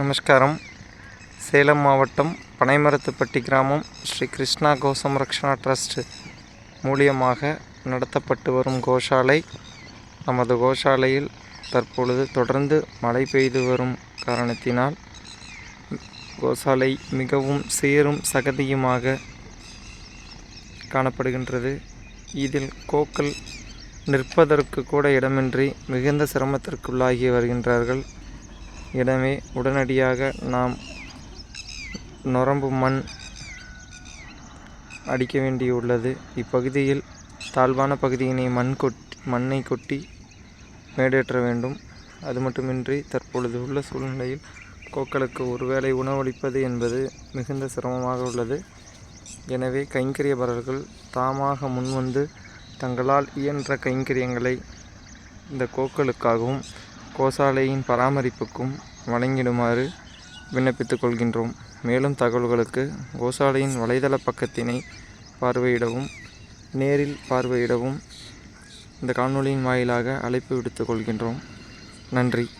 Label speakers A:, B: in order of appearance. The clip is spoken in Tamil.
A: நமஸ்காரம். சேலம் மாவட்டம் பனைமரத்துப்பட்டி கிராமம் ஸ்ரீ கிருஷ்ணா கோசம்ரக்ஷணா ட்ரஸ்ட் மூலியமாக நடத்தப்பட்டு வரும் கோஷாலை. நமது கோஷாலையில் தற்பொழுது தொடர்ந்து மழை பெய்து வரும் காரணத்தினால் கோசாலை மிகவும் சீரும் சகதியுமாக காணப்படுகின்றது. இதில் கோக்கள் நிற்பதற்கு கூட இடமின்றி மிகுந்த சிரமத்திற்குள்ளாகி வருகின்றார்கள். எனவே உடனடியாக நாம் நொரம்பு மண் அடிக்க வேண்டியுள்ளது. இப்பகுதியில் தாழ்வான பகுதியினை மண் கொட்டி மண்ணை கொட்டி மேடேற்ற வேண்டும். அது மட்டுமின்றி தற்பொழுது உள்ள சூழ்நிலையில் கோக்களுக்கு ஒருவேளை உணவளிப்பது என்பது மிகுந்த சிரமமாக உள்ளது. எனவே கைங்கரியபரர்கள் தாமாக முன்வந்து தங்களால் இயன்ற கைங்கரியங்களை இந்த கோக்களுக்காகவும் கோசாலையின் பராமரிப்புக்கும் வழங்கிடுமாறு விண்ணப்பித்துக் கொள்கின்றோம் மேலும் தகவல்களுக்கு கோசாலையின் வலைதள பக்கத்தினை பார்வையிடவும் நேரில் பார்வையிடவும் இந்த காணொளியின் வாயிலாக அழைப்பு விடுத்துக் கொள்கின்றோம். நன்றி.